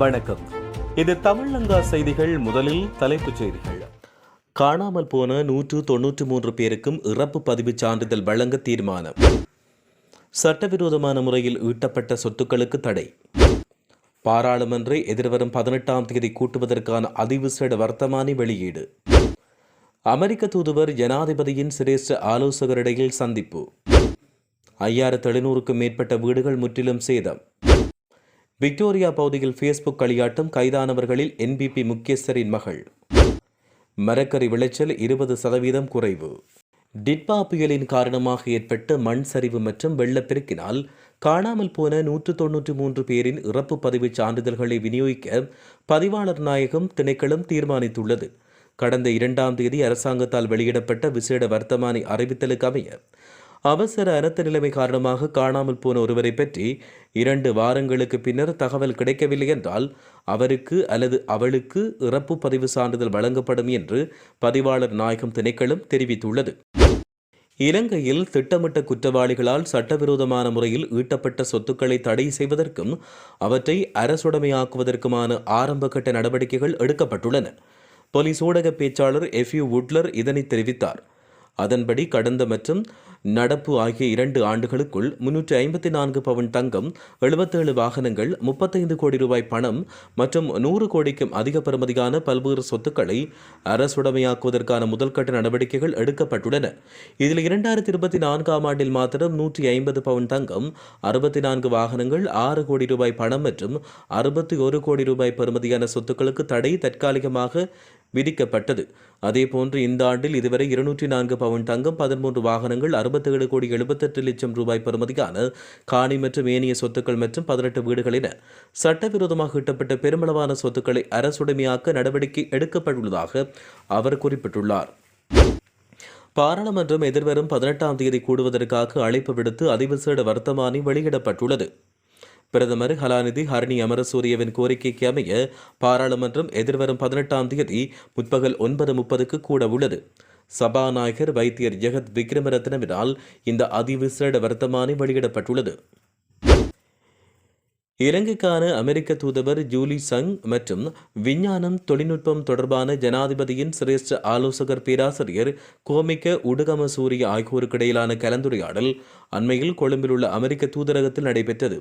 வணக்கம். இது தமிழங்கா செய்திகள் முதலில் தலைப்புச் செய்திகள். காணாமல் போன நூற்று தொன்னூற்று மூன்று பேருக்கும் இறப்பு பதிவுச் சான்றிதழ் வழங்க தீர்மானம். சட்டவிரோதமான முறையில் ஈட்டப்பட்ட சொத்துக்களுக்கு தடை. பாராளுமன்றை எதிர்வரும் பதினெட்டாம் தேதி கூட்டுவதற்கான அதிவிசேட வர்த்தமானி வெளியீடு. அமெரிக்க தூதுவர் ஜனாதிபதியின் சிரேஷ்ட ஆலோசகரிடையில் சந்திப்பு. ஐயாயிரத்து எழுநூறுக்கும் மேற்பட்ட வீடுகள் முற்றிலும் சேதம். விக்டோரியா பகுதியில் ஃபேஸ்புக் களியாட்டம் கைதானவர்களில் என்பிபி முக்கியஸ்தரின் மகள். மரக்கறி விளைச்சல் இருபது சதவீதம் குறைவு. டிட்பா புயலின் காரணமாக ஏற்பட்ட மண் சரிவு மற்றும் வெள்ளப்பெருக்கினால் காணாமல் போன நூற்று தொன்னூற்றி மூன்று பேரின் இறப்பு பதிவுச் சான்றிதழ்களை விநியோகிக்க பதிவாளர் நாயகம் திணைக்களம் தீர்மானித்துள்ளது. கடந்த இரண்டாம் தேதி அரசாங்கத்தால் வெளியிடப்பட்ட விசேட வர்த்தமானி அறிவித்தலுக்கு அமைய அவசர அனர்த்த நிலைமை காரணமாக காணாமல் போன ஒருவரை பற்றி இரண்டு வாரங்களுக்கு பின்னர் தகவல் கிடைக்கவில்லை என்றால் அவருக்கு அல்லது அவளுக்கு இறப்பு பதிவு சான்றிதழ் வழங்கப்படும் என்று பதிவாளர் நாயகம் திணைக்களம் தெரிவித்துள்ளது. இலங்கையில் திட்டமிட்ட குற்றவாளிகளால் சட்டவிரோதமான முறையில் ஈட்டப்பட்ட சொத்துக்களை தடை செய்வதற்கும் அவற்றை அரசுடைமையாக்குவதற்குமான ஆரம்பகட்ட நடவடிக்கைகள் எடுக்கப்பட்டுள்ளன. போலீஸ் ஊடக பேச்சாளர் எஃப் யூ வுட்லர் இதனை தெரிவித்தார். அதன்படி கடந்த மற்றும் நடப்பு ஆகிய இரண்டு ஆண்டுகளுக்குள் முன்னூற்றி ஐம்பத்தி நான்கு பவுன் தங்கம் எழுபத்தேழு வாகனங்கள் முப்பத்தைந்து கோடி ரூபாய் பணம் மற்றும் நூறு கோடிக்கும் அதிக பெறுமதியான பல்வேறு சொத்துக்களை அரசுடைமையாக்குவதற்கான முதல்கட்ட நடவடிக்கைகள் எடுக்கப்பட்டுள்ளன. இதில் இரண்டாயிரத்தி இருபத்தி நான்காம் ஆண்டில் மாத்திரம் நூற்றி ஐம்பது பவுன் தங்கம் அறுபத்தி நான்கு வாகனங்கள் ஆறு கோடி ரூபாய் பணம் மற்றும் அறுபத்தி ஒரு கோடி ரூபாய் பெறுமதியான சொத்துக்களுக்கு தடை தற்காலிகமாக விதிக்கப்பட்டது. அதேபோன்று இந்த ஆண்டில் இதுவரை இருநூற்றி நான்கு பவுன் தங்கம் பதிமூன்று வாகனங்கள் அறுபத்தேழு கோடி எழுபத்தெட்டு லட்சம் ரூபாய் பெறுமதியான காணி மற்றும் ஏனைய சொத்துக்கள் மற்றும் பதினெட்டு வீடுகள் என சட்டவிரோதமாக ஈட்டப்பட்ட பெருமளவான சொத்துக்களை அரசுடைமையாக்க நடவடிக்கை எடுக்கப்பட்டுள்ளதாக அவர் குறிப்பிட்டுள்ளார். பாராளுமன்றம் எதிர்வரும் பதினெட்டாம் தேதி கூடுவதற்காக அழைப்பு விடுத்து அதிவிசேட வர்த்தமானி வெளியிடப்பட்டுள்ளது. பிரதமர் கலாநிதி ஹரணி அமரசூரியவின் கோரிக்கைக்கு அமைய பாராளுமன்றம் எதிர்வரும் பதினெட்டாம் தேதி முற்பகல் ஒன்பது முப்பதுக்கு கூட உள்ளது. சபாநாயகர் வைத்தியர் ஜெகத் விக்ரமரத்னவினால் இந்த அதிவிசேட வர்த்தமானி வெளியிடப்பட்டுள்ளது. இலங்கைக்கான அமெரிக்க தூதுவர் ஜூலி சங் மற்றும் விஞ்ஞானம் தொழில்நுட்பம் தொடர்பான ஜனாதிபதியின் சிரேஷ்ட ஆலோசகர் பேராசிரியர் கோமிக்க உடுகம சூரிய ஆகியோருக்கு இடையிலான கலந்துரையாடல் அண்மையில் கொழும்பில் உள்ள அமெரிக்க தூதரகத்தில் நடைபெற்றது.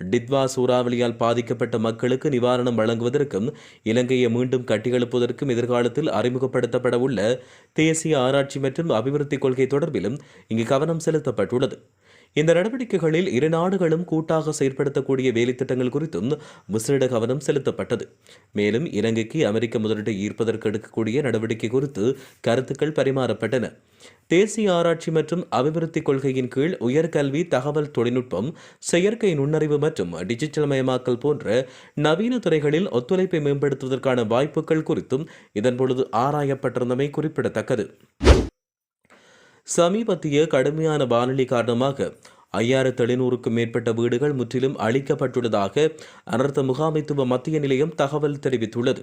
டித்வா சூறாவளியால் பாதிக்கப்பட்ட மக்களுக்கு நிவாரணம் வழங்குவதற்கும் இலங்கையை மீண்டும் கட்டியெழுப்புவதற்கும் எதிர்காலத்தில் அறிமுகப்படுத்தப்பட உள்ள தேசிய ஆராய்ச்சி மற்றும் அபிவிருத்தி கொள்கை தொடர்பிலும் இங்கு கவனம் செலுத்தப்பட்டுள்ளது. இந்த நடவடிக்கைகளில் இரு நாடுகளும் கூட்டாக செயற்படுத்தக்கூடிய வேலைத்திட்டங்கள் குறித்தும் விசேட கவனம் செலுத்தப்பட்டது. மேலும் இலங்கைக்கு அமெரிக்க முதலீட்டை ஈர்ப்பதற்கு எடுக்கக்கூடிய நடவடிக்கை குறித்து கருத்துக்கள் பரிமாறப்பட்டன. தேசிய ஆராய்ச்சி மற்றும் அபிவிருத்தி கொள்கையின் கீழ் உயர்கல்வி தகவல் தொழில்நுட்பம் செயற்கை நுண்ணறிவு மற்றும் டிஜிட்டல் மயமாக்கல் போன்ற நவீன துறைகளில் ஒத்துழைப்பை மேம்படுத்துவதற்கான வாய்ப்புகள் குறித்தும் இதன்பொழுது ஆராயப்பட்டிருந்தமை குறிப்பிடத்தக்கது. சமீபத்திய கடுமையான வானிலை காரணமாக ஐயாயிரத்து எழுநூறுக்கும் மேற்பட்ட வீடுகள் முற்றிலும் அழிக்கப்பட்டுள்ளதாக அனர்த்த முகாமைத்துவ மத்திய நிலையம் தகவல் தெரிவித்துள்ளது.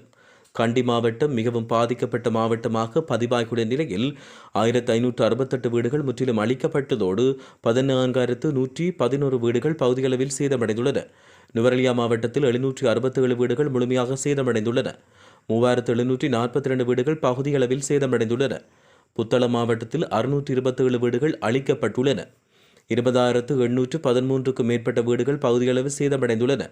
கண்டி மாவட்டம் மிகவும் பாதிக்கப்பட்ட மாவட்டமாக பதிவாகியுள்ள நிலையில் ஆயிரத்து ஐநூற்று அறுபத்தெட்டு வீடுகள் முற்றிலும் அழிக்கப்பட்டதோடு பதினான்காயிரத்து நூற்றி பதினோரு வீடுகள் பகுதியளவில் சேதமடைந்துள்ளன. நுவரெலியா மாவட்டத்தில் எழுநூற்றி அறுபத்தேழு வீடுகள் முழுமையாக சேதமடைந்துள்ளன. மூவாயிரத்து எழுநூற்றி நாற்பத்தி ரெண்டு வீடுகள் பகுதியளவில் சேதமடைந்துள்ளன. புத்தளம் மாவட்டத்தில் அறுநூற்றி இருபத்தேழு வீடுகள் அழிக்கப்பட்டுள்ளன. இருபதாயிரத்து எண்ணூற்று பதிமூன்றுக்கும் மேற்பட்ட வீடுகள் பகுதியளவு சேதமடைந்துள்ளன.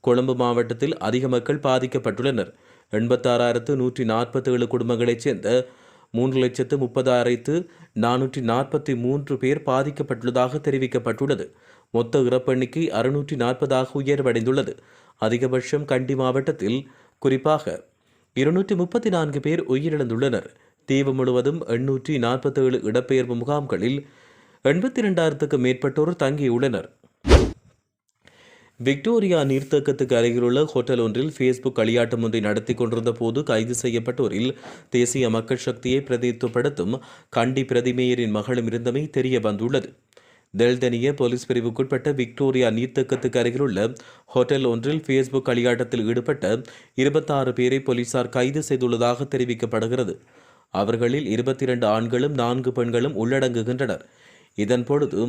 கொழும்பு மாவட்டத்தில் அதிக மக்கள் பாதிக்கப்பட்டுள்ளனர். எண்பத்தாறாயிரத்து நூற்றி நாற்பத்தேழு குடும்பங்களைச் சேர்ந்த மூன்று லட்சத்து முப்பதாயிரத்து நானூற்றி நாற்பத்தி மூன்று பேர் பாதிக்கப்பட்டுள்ளதாக தெரிவிக்கப்பட்டுள்ளது. மொத்த இறப்பெண்ணிக்கை அறுநூற்றி நாற்பதாக உயர்வடைந்துள்ளது. அதிகபட்சம் கண்டி மாவட்டத்தில் குறிப்பாக இருநூற்றி முப்பத்தி நான்கு பேர் உயிரிழந்துள்ளனர். தீவு முழுவதும் எண்ணூற்றி நாற்பத்தேழு இடப்பெயர்வு முகாம்களில் எண்பத்தி இரண்டாயிரத்துக்கும் மேற்பட்டோர் தங்கியுள்ளனர். விக்டோரியா நீர்த்தேக்கத்துக்கு அருகிலுள்ள ஹோட்டல் ஒன்றில் ஃபேஸ்புக் களியாட்டம் ஒன்றை நடத்தி கொண்டிருந்த போது கைது செய்யப்பட்டோரில் தேசிய மக்கள் சக்தியை பிரதித்துவப்படுத்தும் கண்டி பிரதிமேயரின் மகளும் இருந்தமை தெரிய வந்துள்ளது. தெல்தனிய போலீஸ் பிரிவுக்குட்பட்ட விக்டோரியா நீர்த்தேக்கத்துக்கு அருகிலுள்ள ஹோட்டல் ஒன்றில் ஃபேஸ்புக் களியாட்டத்தில் ஈடுபட்ட இருபத்தாறு பேரை போலீசார் கைது செய்துள்ளதாக தெரிவிக்கப்படுகிறது. அவர்களில் இருபத்தி இரண்டு ஆண்களும் நான்கு பெண்களும் உள்ளடங்குகின்றனர். இதன் பொழுது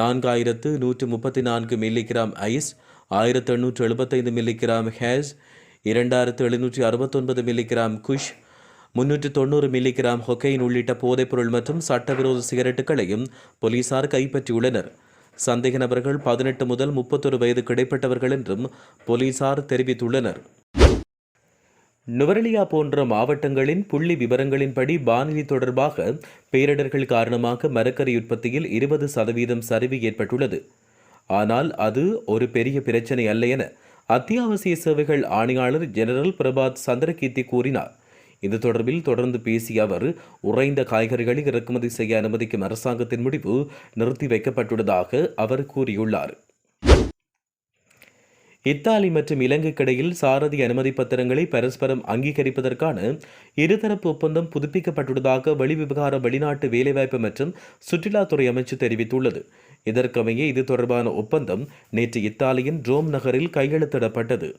நான்காயிரத்து நூற்று முப்பத்தி நான்கு மில்லிகிராம் ஐஸ் ஆயிரத்து எண்ணூற்று எழுபத்தைந்து மில்லிகிராம் ஹேஸ் இரண்டாயிரத்து எழுநூற்றி அறுபத்தொன்பது மில்லிகிராம் குஷ் முன்னூற்று தொண்ணூறு மில்லிகிராம் ஹொக்கைன் உள்ளிட்ட போதைப்பொருள் மற்றும் சட்டவிரோத சிகரெட்டுகளையும் போலீசார் கைப்பற்றியுள்ளனர். சந்தேக நபர்கள் பதினெட்டு முதல் முப்பத்தொரு வயது கிடைப்பட்டவர்கள் என்றும் போலீசார் தெரிவித்துள்ளனர். நுவரெலியா போன்ற மாவட்டங்களின் புள்ளி விவரங்களின்படி வானிலை தொடர்பாக பேரிடர்கள் காரணமாக மரக்கறி உற்பத்தியில் இருபது சதவீதம் சரிவு ஏற்பட்டுள்ளது. ஆனால் அது ஒரு பெரிய பிரச்சனை அல்ல என அத்தியாவசிய சேவைகள் ஆணையாளர் ஜெனரல் பிரபாத் சந்திரகீர்த்தி கூறினார். இது தொடர்பில் தொடர்ந்து பேசிய அவர் உறைந்த காய்கறிகளை இறக்குமதி செய்ய அனுமதிக்கும் அரசாங்கத்தின் முடிவு நிறுத்தி வைக்கப்பட்டுள்ளதாக அவர் கூறியுள்ளார். இத்தாலி மற்றும் இலங்கைக்கிடையில் சாரதி அனுமதி பத்திரங்களை பரஸ்பரம் அங்கீகரிப்பதற்கான இருதரப்பு ஒப்பந்தம் புதுப்பிக்கப்பட்டுள்ளதாக வெளிவிவகார வெளிநாட்டு வேலைவாய்ப்பு மற்றும் சுற்றுலாத்துறை அமைச்சு தெரிவித்துள்ளது. இதற்கமைய இது தொடர்பான ஒப்பந்தம் நேற்று இத்தாலியின் ரோம் நகரில் கையெழுத்திடப்பட்டது.